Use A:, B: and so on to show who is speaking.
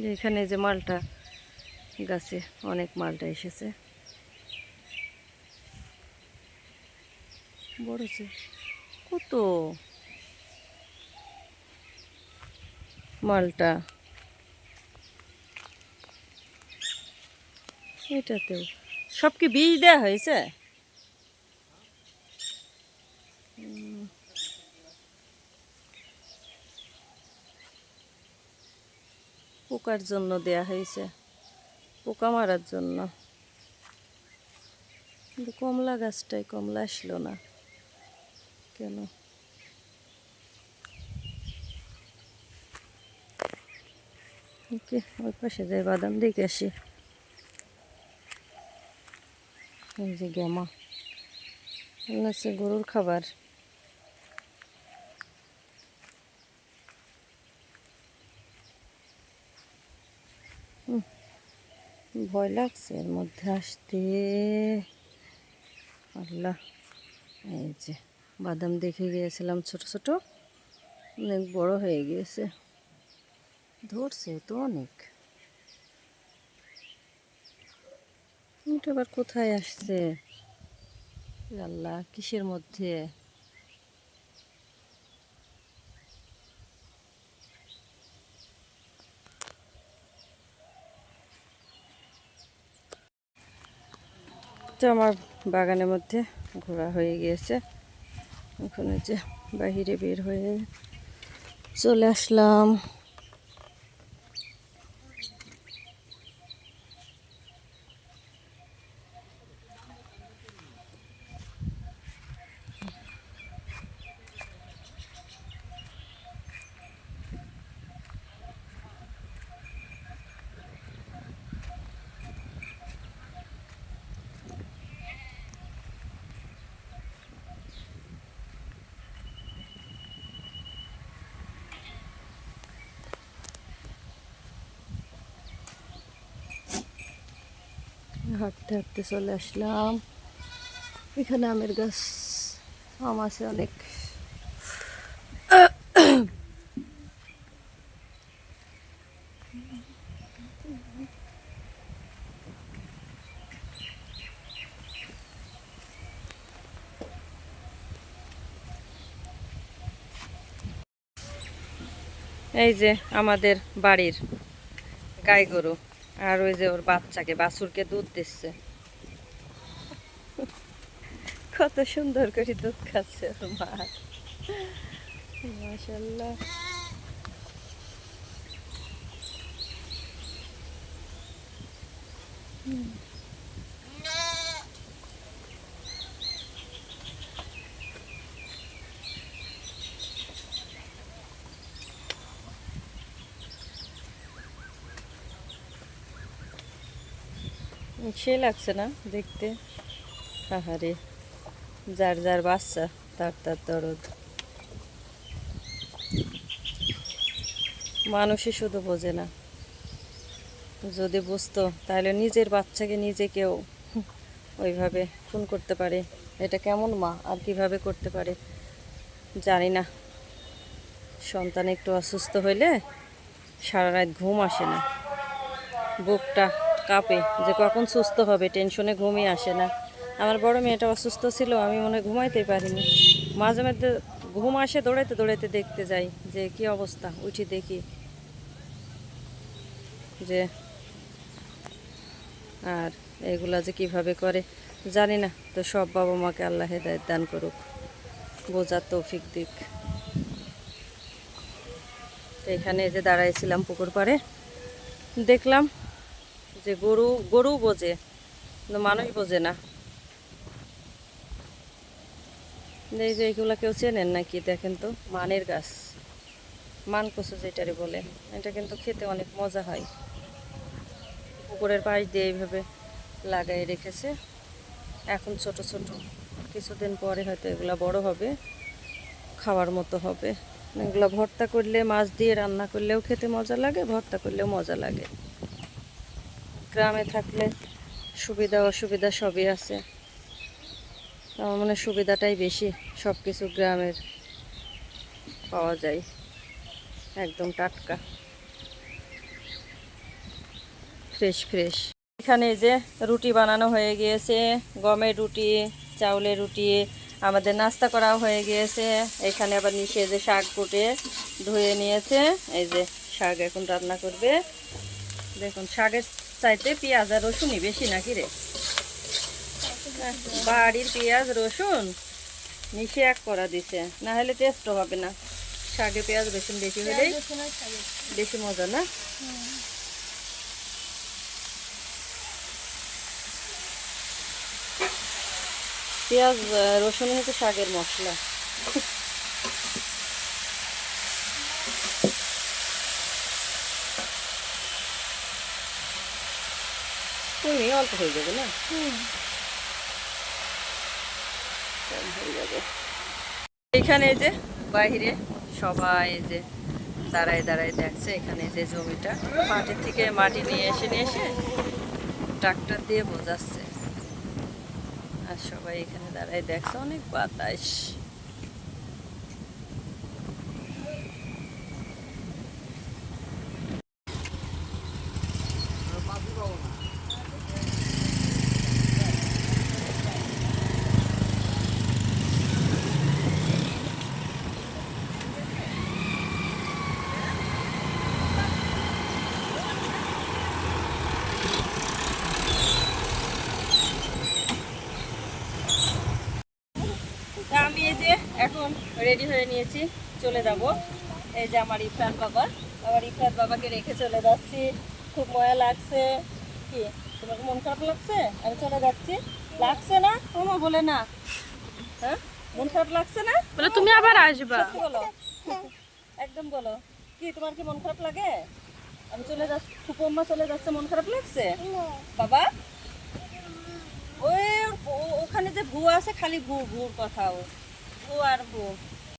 A: যে এখানে যে মালটা গাছে অনেক মালটা এসেছে। বড়ছে কত মালটা? এটাতেও। সব কি বীজ দেওয়া হয়েছে? পোকার জন্য দেয়া হয়েছে। পোকা মারার জন্য। কিন্তু কমলা গাছটাই কমলা আসলো না। কেন? ওই পাশে যাই, বাদাম দেখে আসি। এই যে হচ্ছে গরুর খাবার। ভয় লাগছে এর মধ্যে আসতে। আল্লাহ, এই যে বাদাম দেখে গিয়েছিলাম ছোট ছোট, অনেক বড় হয়ে গিয়েছে। ধরছে তো অনেক। এটা আবার কোথায় আসছে? আল্লাহ, কিসের মধ্যে? তো আমার বাগানের মধ্যে ঘোরা হয়ে গিয়েছে। এখন যে বাহিরে বের হয়ে চলে আসলাম। হাঁটতে হাঁটতে চলে আসলাম। এখানে আমের গাছ, আম আছে অনেক। এই যে আমাদের বাড়ির গাই গরু। আর ওই যে ওর বাচ্চাকে, বাছুরকে দুধ দিচ্ছে। কত সুন্দর করে দুধ খাচ্ছে ওর মা। মাশাল্লাহ সে লাগছে না দেখতে। আহারে, যার যার বাচ্চা, তার তার দরদ। মানুষই শুধু বোঝে না। যদি বুঝতো, তাহলে নিজের বাচ্চাকে নিজে কেউ ওইভাবে খুন করতে পারে। এটা কেমন মা? আর কীভাবে করতে পারে? জানি না। সন্তান একটু অসুস্থ হইলে সারা রাত ঘুম আসে না। বুকটা কাঁপে যে কখন সুস্থ হবে টেনশনে ঘুমই আসে না। আমার বড় মেয়েটা অসুস্থ ছিল, আমি মনে ঘুমাইতে পারিনি। মাঝে মধ্যে ঘুম আসে, দৌড়াইতে দৌড়াইতে দেখতে যাই যে কি অবস্থা, উঠি দেখি যে আর এগুলা যে কীভাবে করে, জানি না। তো সব বাবা মাকে আল্লাহ হেদায়ত দান করুক, বোঝার তৌফিক দিক। এখানে যে দাঁড়াইছিলাম পুকুর পাড়ে, দেখলাম যে গরু গরু বোঝে, কিন্তু মানুষ বোঝে না। এই যে এগুলা কেউ চেনেন নাকি? দেখেন তো, মানের গাছ। মান কচু যেটারে বলে, এটা কিন্তু খেতে অনেক মজা হয়। পুকুরের পাশ দিয়ে এইভাবে লাগাই রেখেছে। এখন ছোট ছোট, কিছুদিন পরে হয়তো এগুলা বড় হবে, খাওয়ার মতো হবে। এগুলো ভর্তা করলে, মাছ দিয়ে রান্না করলেও খেতে মজা লাগে, ভর্তা করলেও মজা লাগে। গ্রামে থাকলে সুবিধা, অসুবিধা সবই আছে। আমার মনে সুবিধাটাই বেশি সব কিছু গ্রামের পাওয়া যায়। একদম টাটকা। ফ্রেশ ফ্রেশ এখানে যে রুটি বানানো হয়ে গিয়েছে, গমের রুটি, চাউলের রুটি, আমাদের নাস্তা করা হয়ে গিয়েছে। এখানে আবার নিচে যে শাক কুটে ধুয়ে নিয়েছে, এই যে শাক এখন রান্না করবে। দেখুন, শাকের চাইতে পেঁয়াজ আর রসুনই বেশি নাকি রে? বাড়ির পেঁয়াজ রসুন? মিশে এক করা দিছে। না হলে টেস্ট হবে না। শাকে পেঁয়াজ রসুন বেশি হলেই বেশি মজা না? পেঁয়াজ রসুন হচ্ছে শাকের মশলা তুমি অল্প হয়ে যাবে না? হয়ে যাবে। এখানে যে বাইরে সবাই যে দাঁড়ায় দাঁড়ায় দেখছে এখানে যে জমিটা। মাটির থেকে মাটি নিয়ে এসে নিয়ে এসে ট্রাক্টর দিয়ে বোঝাচ্ছে। আর সবাই এখানে দাঁড়ায় দেখছে অনেক বাতাস আমি এই যে এখন রেডি হয়ে নিয়েছি চলে যাব। এই যে আমার ইফরান বাবা। আমার ইফরান বাবাকে রেখে চলে যাচ্ছি। খুব ময়া লাগছে। কি তোমাকে মন খারাপ লাগছে? আমি চলে যাচ্ছি। লাগছে না? তোমার বলে না। হ্যাঁ? মন খারাপ লাগছে না?
B: বলে তুমি আবার আসবা।
A: বলো। একদম বলো। কি তোমার কি মন খারাপ লাগে? আমি চলে যাচ্ছি। ফুপম্মা চলে যাচ্ছে মন খারাপ লাগছে? বাবা? ওই ওখানে যে ভু আছে খালি ভু ভুর কথা ও। ভু আর ভু